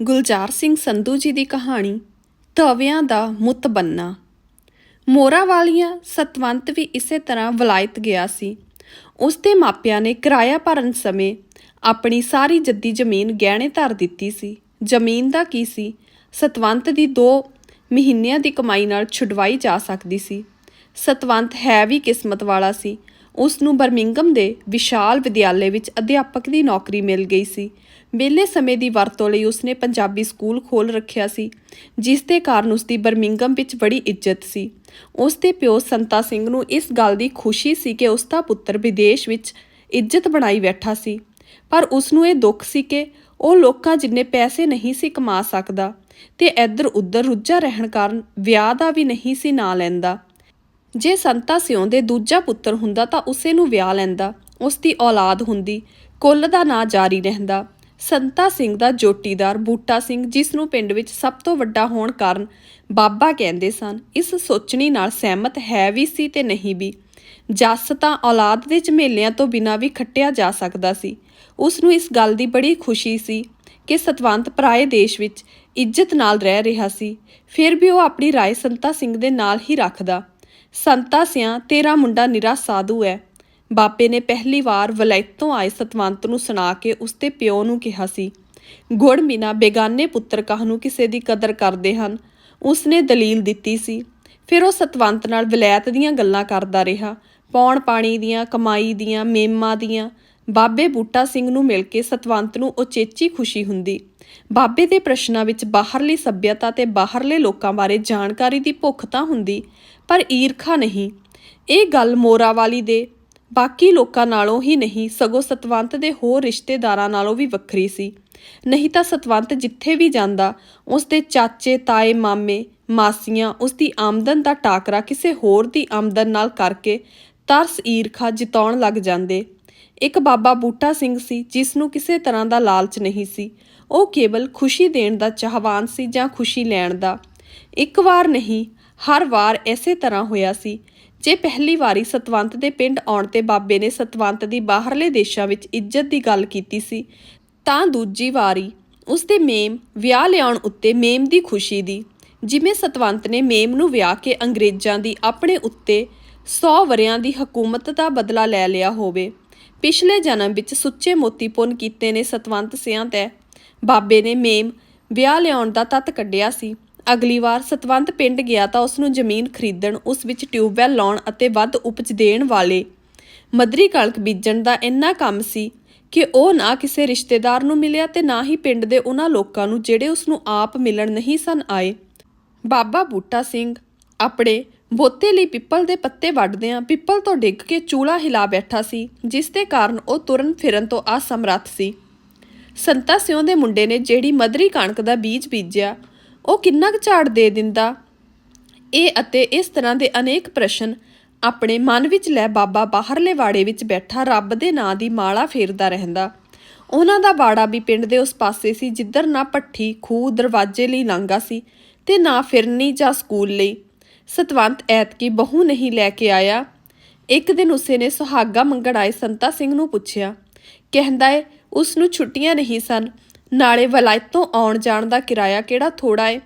ਗੁਲਜ਼ਾਰ ਸਿੰਘ ਸੰਧੂ ਜੀ ਦੀ ਕਹਾਣੀ, ਤਵਿਆਂ ਦਾ ਮੁਤਬੰਨਾ ਮੋਰਾ ਵਾਲੀਆਂ ਸਤਵੰਤ ਵੀ ਇਸੇ ਤਰ੍ਹਾਂ ਵਲਾਇਤ ਗਿਆ ਸੀ। ਉਸ ਦੇ ਮਾਪਿਆਂ ਨੇ ਕਿਰਾਇਆ ਭਰਨ ਸਮੇਂ ਆਪਣੀ ਸਾਰੀ ਜੱਦੀ ਜ਼ਮੀਨ ਗਹਿਣੇ ਧਰ ਦਿੱਤੀ ਸੀ। ਜ਼ਮੀਨ ਦਾ ਕੀ ਸੀ? ਸਤਵੰਤ ਦੀ 2 ਮਹੀਨਿਆਂ ਦੀ ਕਮਾਈ ਨਾਲ ਛੁਡਵਾਈ ਜਾ ਸਕਦੀ ਸੀ। ਸਤਵੰਤ ਹੈ ਵੀ ਕਿਸਮਤ ਵਾਲਾ ਸੀ। ਉਸ ਨੂੰ ਬਰਮਿੰਗਮ ਦੇ ਵਿਸ਼ਾਲ ਵਿਦਿਆਲੇ ਵਿੱਚ ਅਧਿਆਪਕ ਦੀ ਨੌਕਰੀ ਮਿਲ ਗਈ ਸੀ। ਵਿਹਲੇ ਸਮੇਂ ਦੀ ਵਰਤੋਂ ਲਈ ਉਸਨੇ ਪੰਜਾਬੀ ਸਕੂਲ ਖੋਲ ਰੱਖਿਆ ਸੀ, ਜਿਸ ਦੇ ਕਾਰਨ ਉਸ ਦੀ ਬਰਮਿੰਗਮ ਵਿੱਚ ਬੜੀ ਇੱਜ਼ਤ ਸੀ। ਉਸ ਦੇ ਪਿਓ ਸੰਤਾ ਸਿੰਘ ਨੂੰ ਇਸ ਗੱਲ ਦੀ ਖੁਸ਼ੀ ਸੀ ਕਿ ਉਸ ਦਾ ਪੁੱਤਰ ਵਿਦੇਸ਼ ਵਿੱਚ ਇੱਜ਼ਤ ਬਣਾਈ ਬੈਠਾ ਸੀ। ਪਰ ਉਸ ਨੂੰ ਇਹ ਦੁੱਖ ਸੀ ਕਿ ਉਹ ਲੋਕਾਂ ਜਿੰਨੇ ਪੈਸੇ ਨਹੀਂ ਸੀ ਕਮਾ ਸਕਦਾ ਤੇ ਇੱਧਰ ਉੱਧਰ ਰੁੱਝਾ ਰਹਿਣ ਕਾਰਨ ਵਿਆਹ ਦਾ ਵੀ ਨਹੀਂ ਸੀ ਨਾਂ ਲੈਂਦਾ। ਜੇ ਸੰਤਾ ਸਿਉਂ ਦੇ ਦੂਜਾ ਪੁੱਤਰ ਹੁੰਦਾ ਤਾਂ ਉਸੇ ਨੂੰ ਵਿਆਹ ਲੈਂਦਾ ਉਸ ਦੀ ਔਲਾਦ ਹੁੰਦੀ, ਕੁੱਲ ਦਾ ਨਾਂ ਜਾਰੀ ਰਹਿੰਦਾ। ਸੰਤਾ ਸਿੰਘ ਦਾ ਜੋਟੀਦਾਰ ਬੂਟਾ ਸਿੰਘ, ਜਿਸ ਨੂੰ ਪਿੰਡ ਵਿੱਚ ਸਭ ਤੋਂ ਵੱਡਾ ਹੋਣ ਕਾਰਨ ਬਾਬਾ ਕਹਿੰਦੇ ਸਨ, ਇਸ ਸੋਚਣੀ ਨਾਲ ਸਹਿਮਤ ਹੈ ਵੀ ਸੀ ਤੇ ਨਹੀਂ ਵੀ। ਜੱਸ ਤਾਂ ਔਲਾਦ ਦੇ ਝਮੇਲਿਆਂ ਤੋਂ ਬਿਨਾਂ ਵੀ ਖੱਟਿਆ ਜਾ ਸਕਦਾ ਸੀ। ਉਸ ਨੂੰ ਇਸ ਗੱਲ ਦੀ ਬੜੀ ਖੁਸ਼ੀ ਸੀ ਕਿ ਸਤਵੰਤ ਪਰਾਏ ਦੇਸ਼ ਵਿੱਚ ਇੱਜ਼ਤ ਨਾਲ ਰਹਿ ਰਿਹਾ ਸੀ, ਫਿਰ ਵੀ ਉਹ ਆਪਣੀ ਰਾਏ ਸੰਤਾ ਸਿੰਘ ਦੇ ਨਾਲ ਹੀ ਰੱਖਦਾ। ਸੰਤਾ ਸਿਆਂ, ਤੇਰਾ ਮੁੰਡਾ ਨਿਰਾ ਸਾਧੂ ਹੈ ਬਾਪੇ ਨੇ ਪਹਿਲੀ ਵਾਰ ਵਲੈਤ ਤੋਂ ਆਏ ਸਤਵੰਤ ਨੂੰ ਸੁਣਾ ਕੇ ਉਸਦੇ ਪਿਓ ਨੂੰ ਕਿਹਾ ਸੀ, ਗੁੜ ਬਿਨਾ ਬੇਗਾਨੇ ਪੁੱਤਰ ਕਾਹਨੂੰ ਕਿਸੇ ਦੀ ਕਦਰ ਕਰਦੇ ਹਨ? ਉਸਨੇ ਦਲੀਲ ਦਿੱਤੀ ਸੀ। ਫਿਰ ਉਹ ਸਤਵੰਤ ਨਾਲ ਵਿਲਾਇਤ ਦੀਆਂ ਗੱਲਾਂ ਕਰਦਾ ਰਿਹਾ, ਪੌਣ ਪਾਣੀ ਦੀਆਂ, ਕਮਾਈ ਦੀਆਂ, ਮੇਮਾਂ ਦੀਆਂ। ਬਾਬੇ ਬੂਟਾ ਸਿੰਘ ਨੂੰ ਮਿਲ ਕੇ ਸਤਵੰਤ ਨੂੰ ਉਚੇਚੀ ਖੁਸ਼ੀ ਹੁੰਦੀ। ਬਾਬੇ ਦੇ ਪ੍ਰਸ਼ਨਾਂ ਵਿੱਚ ਬਾਹਰਲੀ ਸੱਭਿਅਤਾ ਤੇ ਬਾਹਰਲੇ ਲੋਕਾਂ ਬਾਰੇ ਜਾਣਕਾਰੀ ਦੀ ਭੁੱਖ ਤਾਂ ਹੁੰਦੀ ਪਰ ਈਰਖਾ ਨਹੀਂ। ਇਹ ਗੱਲ ਮੋਰਾਵਾਲੀ ਦੇ ਬਾਕੀ ਲੋਕਾਂ ਨਾਲੋਂ ਹੀ ਨਹੀਂ, ਸਗੋਂ ਸਤਵੰਤ ਦੇ ਹੋਰ ਰਿਸ਼ਤੇਦਾਰਾਂ ਨਾਲੋਂ ਵੀ ਵੱਖਰੀ ਸੀ। ਨਹੀਂ ਤਾਂ ਸਤਵੰਤ ਜਿੱਥੇ ਵੀ ਜਾਂਦਾ, ਉਸ ਦੇ ਚਾਚੇ, ਤਾਏ, ਮਾਮੇ, ਮਾਸੀਆਂ, ਉਸ ਦੀ ਆਮਦਨ ਦਾ ਟਾਕਰਾ ਕਿਸੇ ਹੋਰ ਦੀ ਆਮਦਨ ਨਾਲ ਕਰਕੇ ਤਰਸ ਈਰਖਾ ਜਿਤਾਉਣ ਲੱਗ ਜਾਂਦੇ। ਇੱਕ ਬਾਬਾ ਬੂਟਾ ਸਿੰਘ ਸੀ, ਜਿਸ ਨੂੰ ਕਿਸੇ ਤਰ੍ਹਾਂ ਦਾ ਲਾਲਚ ਨਹੀਂ ਸੀ। ਉਹ ਕੇਵਲ ਖੁਸ਼ੀ ਦੇਣ ਦਾ ਚਾਹਵਾਨ ਸੀ ਜਾਂ ਖੁਸ਼ੀ ਲੈਣ ਦਾ। ਇੱਕ ਵਾਰ ਨਹੀਂ ਹਰ ਵਾਰ ਐਸੇ ਤਰ੍ਹਾਂ ਹੋਇਆ ਸੀ। ਜੇ ਪਹਿਲੀ ਵਾਰੀ ਸਤਵੰਤ ਦੇ ਪਿੰਡ ਆਉਣ ਤੇ ਬਾਬੇ ਨੇ ਸਤਵੰਤ ਦੀ ਬਾਹਰਲੇ ਦੇਸ਼ਾਂ ਵਿੱਚ ਇੱਜ਼ਤ ਦੀ ਗੱਲ ਕੀਤੀ ਸੀ, ਤਾਂ ਦੂਜੀ ਵਾਰੀ ਉਸ ਦੇ ਮੇਮ ਵਿਆਹ ਲਿਆਉਣ ਉੱਤੇ ਮੇਮ ਦੀ ਖੁਸ਼ੀ ਦੀ, ਜਿਵੇਂ ਸਤਵੰਤ ਨੇ ਮੇਮ ਨੂੰ ਵਿਆਹ ਕੇ ਅੰਗਰੇਜ਼ਾਂ ਦੀ ਆਪਣੇ ਉੱਤੇ 100 ਵਰਿਆਂ ਦੀ ਹਕੂਮਤ ਦਾ ਬਦਲਾ ਲੈ ਲਿਆ ਹੋਵੇ। ਪਿਛਲੇ ਜਨਮ ਵਿੱਚ ਸੁੱਚੇ ਮੋਤੀ ਪੁੰਨ ਕੀਤੇ ਨੇ ਸਤਵੰਤ ਸਿਆਂ 'ਤੇ ਬਾਬੇ ਨੇ ਮੇਮ ਵਿਆਹ ਲਿਆਉਣ ਦਾ ਤੱਤ ਕੱਢਿਆ ਸੀ। ਅਗਲੀ ਵਾਰ ਸਤਵੰਤ ਪਿੰਡ ਗਿਆ ਤਾਂ ਉਸ ਨੂੰ ਜ਼ਮੀਨ ਖਰੀਦਣ, ਉਸ ਵਿੱਚ ਟਿਊਬਵੈਲ ਲਾਉਣ ਅਤੇ ਵੱਧ ਉਪਜ ਦੇਣ ਵਾਲੇ ਮਦਰੀ ਕਣਕ ਬੀਜਣ ਦਾ ਇੰਨਾ ਕੰਮ ਸੀ ਕਿ ਉਹ ਨਾ ਕਿਸੇ ਰਿਸ਼ਤੇਦਾਰ ਨੂੰ ਮਿਲਿਆ ਤੇ ਨਾ ਹੀ ਪਿੰਡ ਦੇ ਉਹਨਾਂ ਲੋਕਾਂ ਨੂੰ ਜਿਹੜੇ ਉਸ ਨੂੰ ਆਪ ਮਿਲਣ ਨਹੀਂ ਸਨ ਆਏ। ਬਾਬਾ ਬੂਟਾ ਸਿੰਘ, ਆਪਣੇ ਬੋਤੇ ਲਈ ਪਿੱਪਲ ਦੇ ਪੱਤੇ ਵੱਢਦਿਆਂ ਪਿੱਪਲ ਤੋਂ ਡਿੱਗ ਕੇ ਚੂਲਾ ਹਿਲਾ ਬੈਠਾ ਸੀ, ਜਿਸ ਦੇ ਕਾਰਨ ਉਹ ਤੁਰਨ ਫਿਰਨ ਤੋਂ ਅਸਮਰੱਥ ਸੀ। ਸੰਤਾ ਸਿਉਂ ਦੇ ਮੁੰਡੇ ਨੇ ਜਿਹੜੀ ਮਦਰੀ ਕਣਕ ਦਾ ਬੀਜ ਬੀਜਿਆ ਉਹ ਕਿੰਨਾ ਕੁ ਝਾੜ ਦੇ ਦਿੰਦਾ? ਇਹ ਅਤੇ ਇਸ ਤਰ੍ਹਾਂ ਦੇ ਅਨੇਕ ਪ੍ਰਸ਼ਨ ਆਪਣੇ ਮਨ ਵਿੱਚ ਲੈ ਬਾਬਾ ਬਾਹਰਲੇ ਵਾੜੇ ਵਿੱਚ ਬੈਠਾ ਰੱਬ ਦੇ ਨਾਂ ਦੀ ਮਾਲਾ ਫੇਰਦਾ ਰਹਿੰਦਾ। ਉਹਨਾਂ ਦਾ ਵਾੜਾ ਵੀ ਪਿੰਡ ਦੇ ਉਸ ਪਾਸੇ ਸੀ ਜਿੱਧਰ ਨਾ ਪੱਠੀ ਖੂਹ, ਦਰਵਾਜ਼ੇ ਲਈ ਲਾਂਗਾ ਸੀ ਤੇ ਨਾ ਫਿਰਨੀ ਜਾਂ ਸਕੂਲ ਲਈ। ਸਤਵੰਤ ਐਤਕੀ ਬਹੂ ਨਹੀਂ ਲੈ ਕੇ ਆਇਆ। ਇੱਕ ਦਿਨ ਉਸੇ ਨੇ ਸੁਹਾਗਾ ਮੰਗਣ ਆਏ ਸੰਤਾ ਸਿੰਘ ਨੂੰ ਪੁੱਛਿਆ, ਕਹਿੰਦਾ ਏ, ਉਸ ਨੂੰ ਛੁੱਟੀਆਂ ਨਹੀਂ ਸਨ। ਨਾਲੇ ਵਲਾਇਤ ਤੋਂ ਆਉਣ ਜਾਣ ਦਾ ਕਿਰਾਇਆ ਕਿਹੜਾ ਥੋੜਾ ਏ?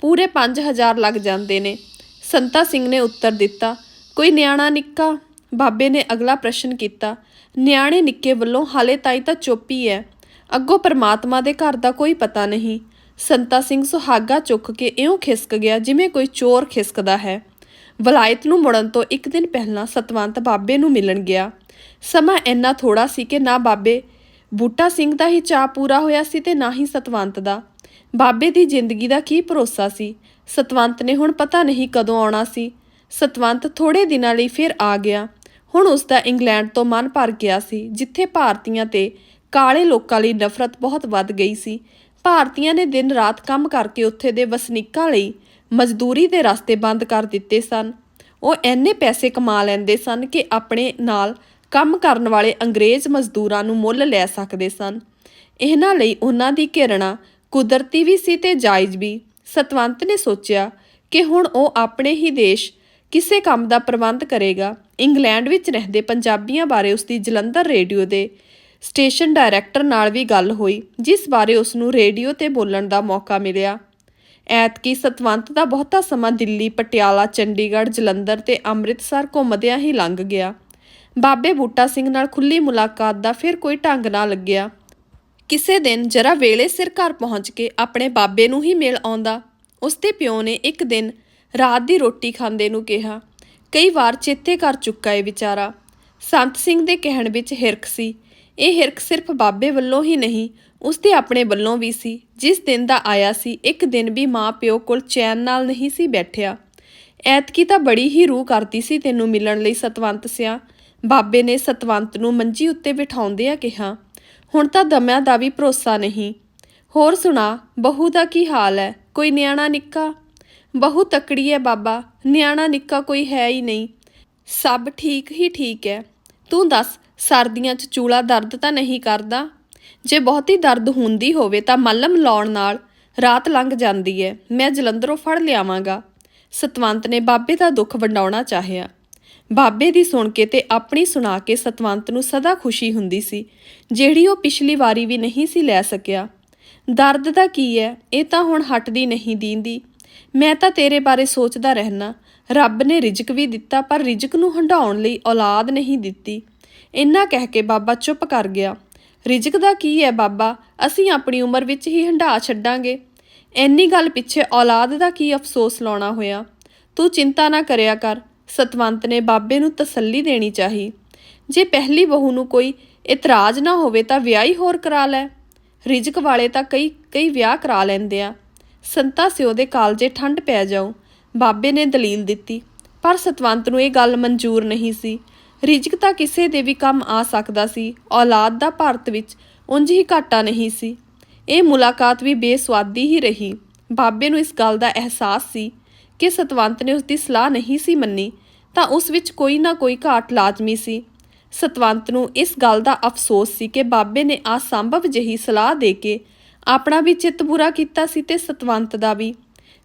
ਪੂਰੇ 5000 ਲੱਗ ਜਾਂਦੇ ਨੇ। ਸੰਤਾ ਸਿੰਘ ਨੇ ਉੱਤਰ ਦਿੱਤਾ, ਕੋਈ ਨਿਆਣਾ ਨਿੱਕਾ? ਬਾਬੇ ਨੇ ਅਗਲਾ ਪ੍ਰਸ਼ਨ ਕੀਤਾ, ਨਿਆਣੇ ਨਿੱਕੇ ਵੱਲੋਂ ਹਾਲੇ ਤਾਈ ਤਾਂ ਚੁੱਪ ਹੀ ਹੈ ਅੱਗੋਂ ਪਰਮਾਤਮਾ ਦੇ ਘਰ ਦਾ ਕੋਈ ਪਤਾ ਨਹੀਂ ਸੰਤਾ ਸਿੰਘ ਸੁਹਾਗਾ ਚੁੱਕ ਕੇ ਇਉਂ ਖਿਸਕ ਗਿਆ ਜਿਵੇਂ ਕੋਈ ਚੋਰ ਖਿਸਕਦਾ ਹੈ। ਵਲਾਇਤ ਨੂੰ ਮੁੜਨ ਤੋਂ ਇੱਕ ਦਿਨ ਪਹਿਲਾਂ ਸਤਵੰਤ ਬਾਬੇ ਨੂੰ ਮਿਲਣ ਗਿਆ। ਸਮਾਂ ਇੰਨਾ ਥੋੜਾ ਸੀ ਕਿ ਨਾ ਬਾਬੇ ਬੂਟਾ ਸਿੰਘ ਦਾ ਹੀ ਚਾਹ ਪੂਰਾ ਹੋਇਆ ਸੀ ਤੇ ਨਾ ਹੀ ਸਤਵੰਤ ਦਾ। ਬਾਬੇ ਦੀ ਜ਼ਿੰਦਗੀ ਦਾ ਕੀ ਭਰੋਸਾ ਸੀ? ਸਤਵੰਤ ਨੇ ਹੁਣ ਪਤਾ ਨਹੀਂ ਕਦੋਂ ਆਉਣਾ ਸੀ। ਸਤਵੰਤ ਥੋੜੇ ਦਿਨਾਂ ਲਈ ਫਿਰ ਆ ਗਿਆ। ਹੁਣ ਉਸ ਦਾ ਇੰਗਲੈਂਡ ਤੋਂ ਮਨ ਭਰ ਗਿਆ ਸੀ, ਜਿੱਥੇ ਭਾਰਤੀਆਂ ਤੇ ਕਾਲੇ ਲੋਕਾਂ ਲਈ ਨਫ਼ਰਤ ਬਹੁਤ ਵੱਧ ਗਈ ਸੀ। ਭਾਰਤੀਆਂ ਨੇ ਦਿਨ ਰਾਤ ਕੰਮ ਕਰਕੇ ਉੱਥੇ ਦੇ ਵਸਨੀਕਾਂ ਲਈ ਮਜ਼ਦੂਰੀ ਦੇ ਰਸਤੇ ਬੰਦ ਕਰ ਦਿੱਤੇ ਸਨ। ਉਹ ਐਨੇ ਪੈਸੇ ਕਮਾ ਲੈਂਦੇ ਸਨ ਕਿ ਆਪਣੇ ਨਾਲ ਕੰਮ ਕਰਨ ਵਾਲੇ ਅੰਗਰੇਜ਼ ਮਜ਼ਦੂਰਾਂ ਨੂੰ ਮੁੱਲ ਲੈ ਸਕਦੇ ਸਨ। ਇਹਨਾਂ ਲਈ ਉਹਨਾਂ ਦੀ ਘਿਰਣਾ ਕੁਦਰਤੀ ਵੀ ਸੀ ਤੇ ਜਾਇਜ਼ ਵੀ। ਸਤਵੰਤ ਨੇ ਸੋਚਿਆ ਕਿ ਹੁਣ ਉਹ ਆਪਣੇ ਹੀ ਦੇਸ਼ ਕਿਸੇ ਕੰਮ ਦਾ ਪ੍ਰਬੰਧ ਕਰੇਗਾ। ਇੰਗਲੈਂਡ ਵਿੱਚ ਰਹਿੰਦੇ ਪੰਜਾਬੀਆਂ ਬਾਰੇ ਉਸ ਦੀ ਜਲੰਧਰ ਰੇਡੀਓ ਦੇ ਸਟੇਸ਼ਨ ਡਾਇਰੈਕਟਰ ਨਾਲ ਵੀ ਗੱਲ ਹੋਈ, ਜਿਸ ਬਾਰੇ ਉਸ ਨੂੰ ਰੇਡੀਓ ਤੇ ਬੋਲਣ ਦਾ ਮੌਕਾ ਮਿਲਿਆ। ਐਤਕੀ ਸਤਵੰਤ ਦਾ ਬਹੁਤਾ ਸਮਾਂ ਦਿੱਲੀ, ਪਟਿਆਲਾ, ਚੰਡੀਗੜ੍ਹ, ਜਲੰਧਰ ਤੇ ਅੰਮ੍ਰਿਤਸਰ ਘੁੰਮਦਿਆਂ ਹੀ ਲੰਘ ਗਿਆ। ਬਾਬੇ ਬੂਟਾ ਸਿੰਘ ਨਾਲ ਖੁੱਲੀ ਮੁਲਾਕਾਤ ਦਾ ਫਿਰ ਕੋਈ ਢੰਗ ਨਾ ਲੱਗਿਆ। ਕਿਸੇ ਦਿਨ ਜਰਾ ਵੇਲੇ ਸਿਰ ਘਰ ਪਹੁੰਚ ਕੇ ਆਪਣੇ ਬਾਬੇ ਨੂੰ ਹੀ ਮਿਲ ਆਉਂਦਾ। ਉਸਦੇ ਪਿਓ ਨੇ ਇੱਕ ਦਿਨ ਰਾਤ ਦੀ ਰੋਟੀ ਖਾਂਦੇ ਨੂੰ ਕਿਹਾ, ਕਈ ਵਾਰ ਚੇਤੇ ਕਰ ਚੁੱਕਾ ਏ ਵਿਚਾਰਾ। ਸੰਤ ਸਿੰਘ ਦੇ ਕਹਿਣ ਵਿੱਚ ਹਿਰਖ ਸੀ। ਇਹ ਹਿਰਖ ਸਿਰਫ ਬਾਬੇ ਵੱਲੋਂ ਹੀ ਨਹੀਂ ਉਸਦੇ ਆਪਣੇ ਵੱਲੋਂ ਵੀ ਸੀ। ਜਿਸ ਦਿਨ ਦਾ ਆਇਆ ਸੀ, ਇੱਕ ਦਿਨ ਵੀ ਮਾਂ ਪਿਓ ਕੋਲ ਚੈਨ ਨਾਲ ਨਹੀਂ ਸੀ ਬੈਠਿਆ। ਐਤਕੀ ਤਾਂ ਬੜੀ ਹੀ ਰੂਹ ਕਰਦੀ ਸੀ ਤੈਨੂੰ ਮਿਲਣ ਲਈ ਸਤਵੰਤ ਸਿਆ। ਬਾਬੇ ਨੇ ਸਤਵੰਤ ਨੂੰ ਮੰਜੀ ਉੱਤੇ ਬਿਠਾਉਂਦਿਆਂ ਕਿਹਾ, ਹੁਣ ਤਾਂ ਦਮਿਆਂ ਦਾ ਵੀ ਭਰੋਸਾ ਨਹੀਂ। ਹੋਰ ਸੁਣਾ, ਬਹੂ ਦਾ ਕੀ ਹਾਲ ਹੈ? ਕੋਈ ਨਿਆਣਾ ਨਿੱਕਾ? ਬਹੂ ਤਕੜੀ ਹੈ ਬਾਬਾ, ਨਿਆਣਾ ਨਿੱਕਾ ਕੋਈ ਹੈ ਹੀ ਨਹੀਂ। ਸਭ ਠੀਕ ਹੀ ਠੀਕ ਹੈ। ਤੂੰ ਦੱਸ, ਸਰਦੀਆਂ 'ਚ ਚੂਲਾ ਦਰਦ ਤਾਂ ਨਹੀਂ ਕਰਦਾ? ਜੇ ਬਹੁਤੀ ਦਰਦ ਹੁੰਦੀ ਹੋਵੇ ਤਾਂ ਮੱਲਮ ਲਾਉਣ ਨਾਲ ਰਾਤ ਲੰਘ ਜਾਂਦੀ ਹੈ। ਮੈਂ ਜਲੰਧਰੋਂ ਫੜ ਲਿਆਵਾਂਗਾ। ਸਤਵੰਤ ਨੇ ਬਾਬੇ ਦਾ ਦੁੱਖ ਵੰਡਾਉਣਾ ਚਾਹਿਆ। ਬਾਬੇ ਦੀ ਸੁਣ ਕੇ ਤੇ ਆਪਣੀ ਸੁਣਾ ਕੇ ਸਤਵੰਤ ਨੂੰ ਸਦਾ ਖੁਸ਼ੀ ਹੁੰਦੀ ਸੀ, ਜਿਹੜੀ ਉਹ ਪਿਛਲੀ ਵਾਰੀ ਵੀ ਨਹੀਂ ਸੀ ਲੈ ਸਕਿਆ। ਦਰਦ ਦਾ ਕੀ ਹੈ ਇਹ ਤਾਂ ਹੁਣ ਹਟਦੀ ਨਹੀਂ ਦੀਂਦੀ। ਮੈਂ ਤਾਂ ਤੇਰੇ ਬਾਰੇ ਸੋਚਦਾ ਰਹਿਣਾ ਰੱਬ ਨੇ ਰਿਜ਼ਕ ਵੀ ਦਿੱਤਾ, ਪਰ ਰਿਜ਼ਕ ਨੂੰ ਹੰਡਾਉਣ ਲਈ ਔਲਾਦ ਨਹੀਂ ਦਿੱਤੀ। ਇੰਨਾ ਕਹਿ ਕੇ ਬਾਬਾ ਚੁੱਪ ਕਰ ਗਿਆ। ਰਿਜ਼ਕ ਦਾ ਕੀ ਹੈ ਬਾਬਾ? ਅਸੀਂ ਆਪਣੀ ਉਮਰ ਵਿੱਚ ਹੀ ਹੰਢਾ ਛੱਡਾਂਗੇ। ਐਨੀ ਗੱਲ ਪਿੱਛੇ ਔਲਾਦ ਦਾ ਕੀ ਅਫਸੋਸ ਲਾਉਣਾ ਹੋਇਆ? ਤੂੰ ਚਿੰਤਾ ਨਾ ਕਰਿਆ ਕਰ। ਸਤਵੰਤ ਨੇ ਬਾਬੇ ਨੂੰ ਤਸੱਲੀ ਦੇਣੀ ਚਾਹੀ। ਜੇ ਪਹਿਲੀ ਬਹੂ ਨੂੰ ਕੋਈ ਇਤਰਾਜ਼ ਨਾ ਹੋਵੇ ਤਾਂ ਵਿਆਹ ਹੀ ਹੋਰ ਕਰਾ ਲੈ। ਰਿਜ਼ਕ ਵਾਲੇ ਤਾਂ ਕਈ ਕਈ ਵਿਆਹ ਕਰਾ ਲੈਂਦੇ ਆ। ਸੰਤਾ ਸਿਓ ਦੇ ਕਾਲਜੇ ਠੰਡ ਪੈ ਜਾਊ। ਬਾਬੇ ਨੇ ਦਲੀਲ ਦਿੱਤੀ। ਪਰ ਸਤਵੰਤ ਨੂੰ ਇਹ ਗੱਲ ਮਨਜ਼ੂਰ ਨਹੀਂ ਸੀ। ਰਿਜ਼ਕ ਤਾਂ ਕਿਸੇ ਦੇ ਵੀ ਕੰਮ ਆ ਸਕਦਾ ਸੀ। ਔਲਾਦ ਦਾ ਭਾਰਤ ਵਿੱਚ ਉਂਝ ਹੀ ਘਾਟਾ ਨਹੀਂ ਸੀ। ਇਹ ਮੁਲਾਕਾਤ ਵੀ ਬੇਸਵਾਦੀ ਹੀ ਰਹੀ। ਬਾਬੇ ਨੂੰ ਇਸ ਗੱਲ ਦਾ ਅਹਿਸਾਸ ਸੀ ਕਿ ਸਤਵੰਤ ਨੇ ਉਸ ਦੀ ਸਲਾਹ ਨਹੀਂ ਸੀ ਮੰਨੀ। ਤਾਂ ਉਸ ਵਿੱਚ ਕੋਈ ਨਾ ਕੋਈ ਘਾਟ ਲਾਜ਼ਮੀ ਸੀ। ਸਤਵੰਤ ਨੂੰ ਇਸ ਗੱਲ ਦਾ ਅਫਸੋਸ ਸੀ ਕਿ ਬਾਬੇ ਨੇ ਅਸੰਭਵ ਜਿਹੀ ਸਲਾਹ ਦੇ ਕੇ ਆਪਣਾ ਵੀ ਚਿੱਤ ਬੁਰਾ ਕੀਤਾ ਸੀ ਤੇ ਸਤਵੰਤ ਦਾ ਵੀ।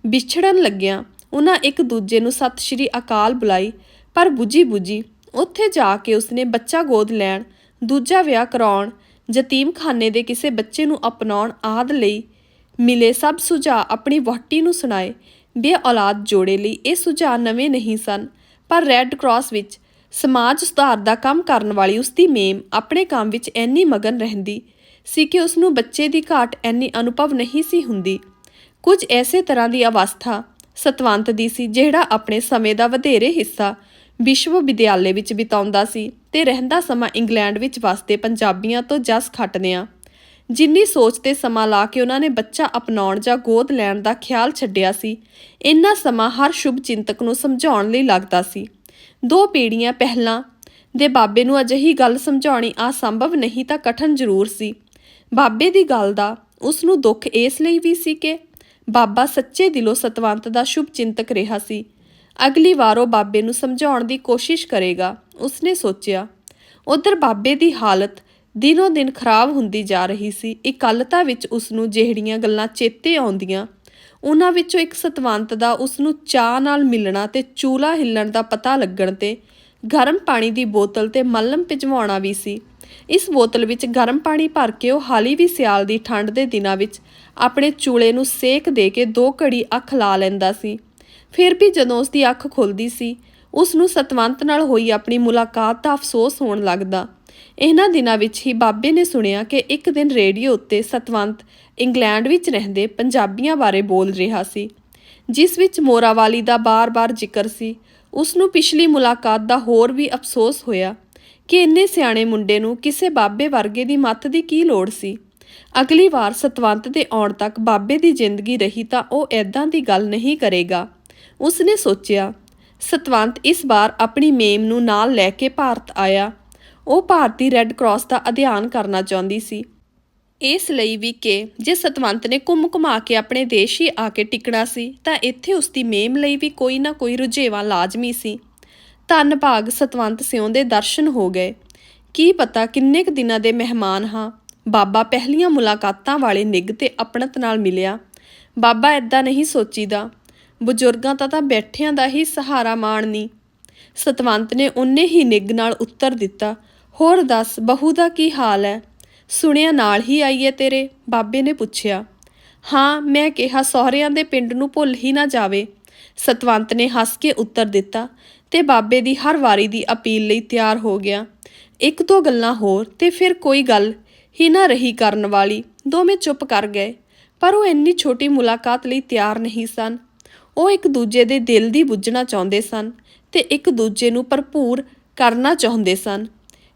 ਵਿਛੜਨ ਲੱਗਿਆ ਉਹਨਾਂ ਇੱਕ ਦੂਜੇ ਨੂੰ ਸਤਿ ਸ਼੍ਰੀ ਅਕਾਲ ਬੁਲਾਈ, ਪਰ ਬੁਝੀ ਬੁਝੀ ਉੱਥੇ ਜਾ ਕੇ ਉਸਨੇ ਬੱਚਾ ਗੋਦ ਲੈਣ, ਦੂਜਾ ਵਿਆਹ ਕਰਾਉਣ, ਯਤੀਮਖਾਨੇ ਦੇ ਕਿਸੇ ਬੱਚੇ ਨੂੰ ਅਪਣਾਉਣ ਆਦ ਲਈ ਮਿਲੇ ਸਭ ਸੁਝਾਅ ਆਪਣੀ ਵਹੁਟੀ ਨੂੰ ਸੁਣਾਏ ਬੇ ਔਲਾਦ ਜੋੜੇ ਲਈ ਇਹ ਸੁਝਾਅ ਨਵੇਂ ਨਹੀਂ ਸਨ। ਪਰ ਰੈੱਡ ਕਰਾਸ ਵਿੱਚ ਸਮਾਜ ਸੁਧਾਰ ਦਾ ਕੰਮ ਕਰਨ ਵਾਲੀ ਉਸ ਦੀ ਮੇਮ ਆਪਣੇ ਕੰਮ ਵਿੱਚ ਇੰਨੀ ਮਗਨ ਰਹਿੰਦੀ ਸੀ ਕਿ ਉਸ ਨੂੰ ਬੱਚੇ ਦੀ ਘਾਟ ਇੰਨੀ ਅਨੁਭਵ ਨਹੀਂ ਸੀ ਹੁੰਦੀ। ਕੁਝ ਐਸੇ ਤਰ੍ਹਾਂ ਦੀ ਅਵਸਥਾ ਸਤਵੰਤ ਦੀ ਸੀ ਜਿਹੜਾ ਆਪਣੇ ਸਮੇਂ ਦਾ ਵਧੇਰੇ ਹਿੱਸਾ ਵਿਸ਼ਵ ਵਿਦਿਆਲੇ ਵਿੱਚ ਬਿਤਾਉਂਦਾ ਸੀ ਤੇ ਰਹਿੰਦਾ ਸਮਾਂ ਇੰਗਲੈਂਡ ਵਿੱਚ ਵਸਦੇ ਪੰਜਾਬੀਆਂ ਤੋਂ ਜਸ ਖੱਟਦਿਆਂ ਜਿੰਨੀ ਸੋਚ ਤੇ ਸਮਾਂ ਲਾ ਕੇ ਉਹਨਾਂ ਨੇ ਬੱਚਾ ਅਪਣਾਉਣ ਜਾਂ ਗੋਦ ਲੈਣ ਦਾ ਖਿਆਲ ਛੱਡਿਆ ਸੀ, ਇੰਨਾ ਸਮਾਂ ਹਰ ਸ਼ੁਭ ਚਿੰਤਕ ਨੂੰ ਸਮਝਾਉਣ ਲਈ ਲੱਗਦਾ ਸੀ। ਦੋ ਪੀੜ੍ਹੀਆਂ ਪਹਿਲਾਂ ਦੇ ਬਾਬੇ ਨੂੰ ਅਜਿਹੀ ਗੱਲ ਸਮਝਾਉਣੀ ਅਸੰਭਵ ਨਹੀਂ ਤਾਂ ਕਠਨ ਜ਼ਰੂਰ ਸੀ। ਬਾਬੇ ਦੀ ਗੱਲ ਦਾ ਉਸ ਨੂੰ ਦੁੱਖ ਇਸ ਲਈ ਵੀ ਸੀ ਕਿ ਬਾਬਾ ਸੱਚੇ ਦਿਲੋਂ ਸਤਵੰਤ ਦਾ ਸ਼ੁਭ ਚਿੰਤਕ ਰਿਹਾ ਸੀ। ਅਗਲੀ ਵਾਰ ਉਹ ਬਾਬੇ ਨੂੰ ਸਮਝਾਉਣ ਦੀ ਕੋਸ਼ਿਸ਼ ਕਰੇਗਾ, ਉਸਨੇ ਸੋਚਿਆ, ਉਧਰ ਬਾਬੇ ਦੀ ਹਾਲਤ ਦਿਨੋ ਦਿਨ ਖਰਾਬ ਹੁੰਦੀ ਜਾ ਰਹੀ ਸੀ। ਇਕੱਲਤਾ ਵਿੱਚ ਉਸ ਨੂੰ ਜਿਹੜੀਆਂ ਗੱਲਾਂ ਚੇਤੇ ਆਉਂਦੀਆਂ, ਉਹਨਾਂ ਵਿੱਚੋਂ ਇੱਕ ਸਤਵੰਤ ਦਾ ਉਸ ਨੂੰ ਚਾਹ ਨਾਲ ਮਿਲਣਾ ਤੇ ਚੂਲਾ ਹਿੱਲਣ ਦਾ ਪਤਾ ਲੱਗਣ ਤੇ ਗਰਮ ਪਾਣੀ ਦੀ ਬੋਤਲ ਤੇ ਮੱਲਮ ਭਿਜਵਾਉਣਾ ਵੀ ਸੀ। ਇਸ ਬੋਤਲ ਵਿੱਚ ਗਰਮ ਪਾਣੀ ਭਰ ਕੇ ਉਹ ਹਾਲੀ ਵੀ ਸਿਆਲ ਦੀ ਠੰਡ ਦੇ ਦਿਨਾਂ ਵਿੱਚ ਆਪਣੇ ਚੂਲੇ ਨੂੰ ਸੇਕ ਦੇ ਕੇ ਦੋ ਘੜੀ ਅੱਖ ਲਾ ਲੈਂਦਾ ਸੀ। ਫਿਰ ਵੀ ਜਦੋਂ ਉਸ ਦੀ ਅੱਖ ਖੁੱਲਦੀ ਸੀ ਉਸ ਨੂੰ ਸਤਵੰਤ ਨਾਲ ਹੋਈ ਆਪਣੀ ਮੁਲਾਕਾਤ ਦਾ ਅਫਸੋਸ ਹੋਣ ਲੱਗਦਾ। ਇਹਨਾਂ ਦਿਨਾਂ ਵਿੱਚ ਹੀ ਬਾਬੇ ਨੇ ਸੁਣਿਆ ਕਿ ਇੱਕ ਦਿਨ ਰੇਡੀਓ ਉੱਤੇ ਸਤਵੰਤ ਇੰਗਲੈਂਡ ਵਿੱਚ ਰਹਿੰਦੇ ਪੰਜਾਬੀਆਂ ਬਾਰੇ ਬੋਲ ਰਿਹਾ ਸੀ, ਜਿਸ ਵਿੱਚ ਮੋਰਾਵਾਲੀ ਦਾ ਬਾਰ-ਬਾਰ ਜ਼ਿਕਰ ਸੀ। ਉਸ ਨੂੰ ਪਿਛਲੀ ਮੁਲਾਕਾਤ ਦਾ ਹੋਰ ਵੀ ਅਫਸੋਸ ਹੋਇਆ ਕਿ ਇੰਨੇ ਸਿਆਣੇ ਮੁੰਡੇ ਨੂੰ ਕਿਸੇ ਬਾਬੇ ਵਰਗੇ ਦੀ ਮੱਤ ਦੀ ਕੀ ਲੋੜ ਸੀ। ਅਗਲੀ ਵਾਰ ਸਤਵੰਤ ਦੇ ਆਉਣ ਤੱਕ ਬਾਬੇ ਦੀ ਜ਼ਿੰਦਗੀ ਰਹੀ ਤਾਂ ਉਹ ਐਦਾਂ ਦੀ ਗੱਲ ਨਹੀਂ ਕਰੇਗਾ। ਉਸਨੇ ਸੋਚਿਆ, ਸਤਵੰਤ ਇਸ ਵਾਰ ਆਪਣੀ ਮੇਮ ਨੂੰ ਨਾਲ ਲੈ ਕੇ ਭਾਰਤ ਆਇਆ। ਉਹ ਭਾਰਤੀ ਰੈੱਡ ਕਰਾਸ ਦਾ ਅਧਿਐਨ ਕਰਨਾ ਚਾਹੁੰਦੀ ਸੀ। ਇਸ ਲਈ ਵੀ ਕਿ ਜੇ ਸਤਵੰਤ ਨੇ ਘੁੰਮ ਘੁਮਾ ਕੇ ਆਪਣੇ ਦੇਸ਼ ਹੀ ਆ ਕੇ ਟਿਕਣਾ ਸੀ, ਤਾਂ ਇੱਥੇ ਉਸ ਦੀ ਮੇਮ ਲਈ ਵੀ ਕੋਈ ਨਾ ਕੋਈ ਰੁਝੇਵਾਂ ਲਾਜ਼ਮੀ ਸੀ। ਧੰਨ ਭਾਗ ਸਤਵੰਤ ਸਿਉਂ ਦੇ ਦਰਸ਼ਨ ਹੋ ਗਏ। ਕੀ ਪਤਾ ਕਿੰਨੇ ਕੁ ਦਿਨਾਂ ਦੇ ਮਹਿਮਾਨ ਹਾਂ। ਬਾਬਾ ਪਹਿਲੀਆਂ ਮੁਲਾਕਾਤਾਂ ਵਾਲੇ ਨਿੱਘ ਤੇ ਅਪਣਤ ਨਾਲ ਮਿਲਿਆ। ਬਾਬਾ ਐਦਾਂ ਨਹੀਂ ਸੋਚੀਦਾ। ਬਜ਼ੁਰਗਾਂ ਤਾਂ ਤਾਂ ਬੈਠਿਆਂ ਦਾ ਹੀ ਸਹਾਰਾ ਮਾਣਨੀ ਸਤਵੰਤ ਨੇ ਉਹਨੇ ਹੀ ਨਿੱਘ ਨਾਲ ਉੱਤਰ ਦਿੱਤਾ। ਹੋਰ ਦੱਸ, ਬਹੂ ਦਾ ਕੀ ਹਾਲ ਹੈ ਸੁਣਿਆ ਨਾਲ ਹੀ ਆਈ ਹੈ ਤੇਰੇ, ਬਾਬੇ ਨੇ ਪੁੱਛਿਆ। ਹਾਂ, ਮੈਂ ਕਿਹਾ ਸਹੁਰਿਆਂ ਦੇ ਪਿੰਡ ਨੂੰ ਭੁੱਲ ਹੀ ਨਾ ਜਾਵੇ। ਸਤਵੰਤ ਨੇ ਹੱਸ ਕੇ ਉੱਤਰ ਦਿੱਤਾ ਤੇ ਬਾਬੇ ਦੀ ਹਰ ਵਾਰੀ ਦੀ ਅਪੀਲ ਲਈ ਤਿਆਰ ਹੋ ਗਿਆ। ਇੱਕ ਦੋ ਗੱਲਾਂ ਹੋਰ ਤੇ ਫਿਰ ਕੋਈ ਗੱਲ ਹੀ ਨਾ ਰਹੀ ਕਰਨ ਵਾਲੀ। ਦੋਵੇਂ ਚੁੱਪ ਕਰ ਗਏ, ਪਰ ਉਹ ਇੰਨੀ ਛੋਟੀ ਮੁਲਾਕਾਤ ਲਈ ਤਿਆਰ ਨਹੀਂ ਸਨ। ਉਹ ਇੱਕ ਦੂਜੇ ਦੇ ਦਿਲ ਦੀ ਬੁੱਝਣਾ ਚਾਹੁੰਦੇ ਸਨ ਤੇ ਇੱਕ ਦੂਜੇ ਨੂੰ ਭਰਪੂਰ ਕਰਨਾ ਚਾਹੁੰਦੇ ਸਨ।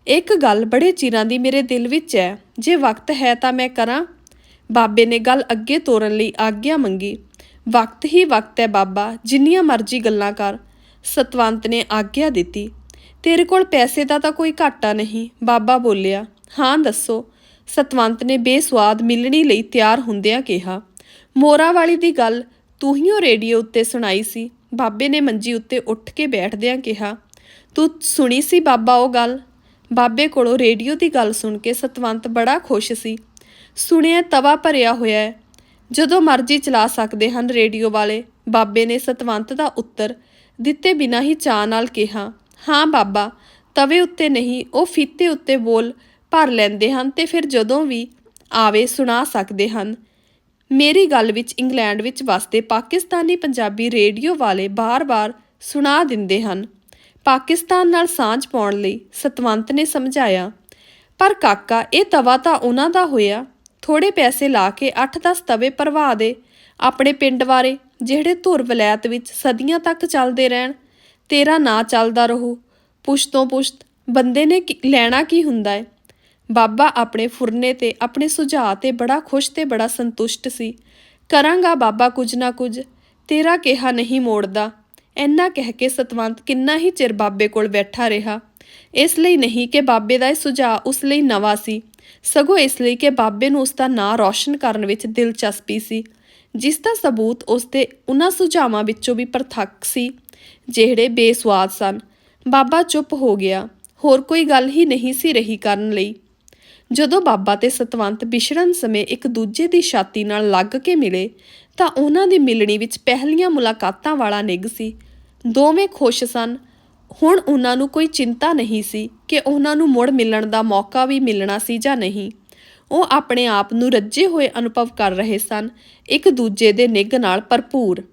ਇੱਕ ਗੱਲ ਬੜੇ ਚਿਰਾਂ ਦੀ ਮੇਰੇ ਦਿਲ ਵਿੱਚ ਹੈ। ਜੇ ਵਕਤ ਹੈ ਤਾਂ ਮੈਂ ਕਰਾਂ। ਬਾਬੇ ਨੇ ਗੱਲ ਅੱਗੇ ਤੋਰਨ ਲਈ ਆਗਿਆ ਮੰਗੀ। ਵਕਤ ਹੀ ਵਕਤ ਹੈ ਬਾਬਾ, ਜਿੰਨੀਆਂ ਮਰਜ਼ੀ ਗੱਲਾਂ ਕਰ। ਸਤਵੰਤ ਨੇ ਆਗਿਆ ਦਿੱਤੀ। ਤੇਰੇ ਕੋਲ ਪੈਸੇ ਦਾ ਤਾਂ ਕੋਈ ਘਾਟਾ ਨਹੀਂ, ਬਾਬਾ ਬੋਲਿਆ। ਹਾਂ, ਦੱਸੋ। ਸਤਵੰਤ ਨੇ ਬੇਸਵਾਦ ਮਿਲਣੀ ਲਈ ਤਿਆਰ ਹੁੰਦਿਆਂ ਕਿਹਾ। ਮੋਰਾ ਵਾਲੀ ਦੀ ਗੱਲ ਤੂੰ ਹੀ ਉਹ ਰੇਡੀਓ ਉੱਤੇ ਸੁਣਾਈ ਸੀ। ਬਾਬੇ ਨੇ ਮੰਜੀ ਉੱਤੇ ਉੱਠ ਕੇ ਬੈਠਦਿਆਂ ਕਿਹਾ, ਤੂੰ ਸੁਣੀ ਸੀ ਬਾਬਾ ਉਹ ਗੱਲ? ਬਾਬੇ ਕੋਲੋਂ ਰੇਡੀਓ ਦੀ ਗੱਲ ਸੁਣ ਕੇ ਸਤਵੰਤ ਬੜਾ ਖੁਸ਼ ਸੀ। ਸੁਣਿਆ ਤਵਾ ਭਰਿਆ ਹੋਇਆ ਹੈ। ਜਦੋਂ ਮਰਜ਼ੀ ਚਲਾ ਸਕਦੇ ਹਨ ਰੇਡੀਓ ਵਾਲੇ, ਬਾਬੇ ਨੇ ਸਤਵੰਤ ਦਾ ਉੱਤਰ ਦਿੱਤੇ ਬਿਨਾਂ ਹੀ ਚਾਹ ਨਾਲ ਕਿਹਾ, ਹਾਂ ਬਾਬਾ, ਤਵੇ ਉੱਤੇ ਨਹੀਂ, ਉਹ ਫੀਤੇ ਉੱਤੇ ਬੋਲ ਭਰ ਲੈਂਦੇ ਹਨ ਤੇ ਫਿਰ ਜਦੋਂ ਵੀ ਆਵੇ ਸੁਣਾ ਸਕਦੇ ਹਨ। ਮੇਰੀ ਗੱਲ ਵਿੱਚ ਇੰਗਲੈਂਡ ਵਿੱਚ ਵਸਦੇ ਪਾਕਿਸਤਾਨੀ ਪੰਜਾਬੀ ਰੇਡੀਓ ਵਾਲੇ ਬਾਰ-ਬਾਰ ਸੁਣਾ ਦਿੰਦੇ ਹਨ। ਪਾਕਿਸਤਾਨ ਨਾਲ ਸਾਂਝ ਪਾਉਣ ਲਈ ਸਤਵੰਤ ਨੇ ਸਮਝਾਇਆ, ਪਰ ਕਾਕਾ, ਇਹ ਤਵਾ ਤਾਂ ਉਹਨਾਂ ਦਾ ਹੋਇਆ। ਥੋੜੇ ਪੈਸੇ ਲਾ ਕੇ 8-10 ਤਵੇ ਭਰਵਾ ਦੇ ਆਪਣੇ ਪਿੰਡ ਬਾਰੇ, ਜਿਹੜੇ ਧੁਰ ਵਲੈਤ ਵਿੱਚ ਸਦੀਆਂ ਤੱਕ ਚੱਲਦੇ ਰਹਿਣ। ਤੇਰਾ ਨਾਂ ਚੱਲਦਾ ਰਹੂ। ਪੁਸ਼ਤੋਂ ਪੁਸ਼ਤ ਬੰਦੇ ਨੇ ਲੈਣਾ ਕੀ ਹੁੰਦਾ ਹੈ ਬਾਬਾ ਆਪਣੇ ਫੁਰਨੇ ਤੇ ਆਪਣੇ ਸੁਝਾਅ ਤੇ ਬੜਾ ਖੁਸ਼ ਤੇ ਬੜਾ ਸੰਤੁਸ਼ਟ ਸੀ। ਕਰਾਂਗਾ ਬਾਬਾ ਕੁਝ ਨਾ ਕੁਝ, ਤੇਰਾ ਕਿਹਾ ਨਹੀਂ ਮੋੜਦਾ। ਇੰਨਾ ਕਹਿ ਕੇ ਸਤਵੰਤ ਕਿੰਨਾ ਹੀ ਚਿਰ ਬਾਬੇ ਕੋਲ ਬੈਠਾ ਰਿਹਾ। ਇਸ ਲਈ ਨਹੀਂ ਕਿ ਬਾਬੇ ਦਾ ਇਹ ਸੁਝਾਅ ਉਸ ਲਈ ਨਵਾਂ ਸੀ। ਸਗੋਂ ਇਸ ਲਈ ਕਿ ਬਾਬੇ ਨੂੰ ਉਸ ਦਾ ਨਾਂ ਰੌਸ਼ਨ ਕਰਨ ਵਿੱਚ ਦਿਲਚਸਪੀ ਸੀ। ਜਿਸ ਦਾ ਸਬੂਤ ਉਸ ਦੇ ਉਹਨਾਂ ਸੁਝਾਵਾਂ ਵਿੱਚੋਂ ਵੀ ਪ੍ਰਤੱਖ ਸੀ, ਜਿਹੜੇ ਬੇਸਵਾਦ ਸਨ। ਬਾਬਾ ਚੁੱਪ ਹੋ ਗਿਆ। ਹੋਰ ਕੋਈ ਗੱਲ ਹੀ ਨਹੀਂ ਸੀ ਰਹੀ ਕਰਨ ਲਈ। ਜਦੋਂ ਬਾਬਾ ਤੇ ਸਤਵੰਤ ਬਿਸ਼ਰਨ ਸਮੇਂ ਇੱਕ ਦੂਜੇ ਦੀ ਛਾਤੀ ਨਾਲ ਲੱਗ ਕੇ ਮਿਲੇ, ਤਾਂ ਉਹਨਾਂ ਦੀ ਮਿਲਣੀ ਵਿੱਚ ਪਹਿਲੀਆਂ ਮੁਲਾਕਾਤਾਂ ਵਾਲਾ ਨਿੱਘ ਸੀ। ਦੋਵੇਂ ਖੁਸ਼ ਸਨ। ਹੁਣ ਉਹਨਾਂ ਨੂੰ ਕੋਈ ਚਿੰਤਾ ਨਹੀਂ ਸੀ ਕਿ ਉਹਨਾਂ ਨੂੰ ਮੁੜ ਮਿਲਣ ਦਾ ਮੌਕਾ ਵੀ ਮਿਲਣਾ ਸੀ ਜਾਂ ਨਹੀਂ। ਉਹ ਆਪਣੇ ਆਪ ਨੂੰ ਰੱਜੇ ਹੋਏ ਅਨੁਭਵ ਕਰ ਰਹੇ ਸਨ, ਇੱਕ ਦੂਜੇ ਦੇ ਨਿੱਘ ਨਾਲ ਭਰਪੂਰ।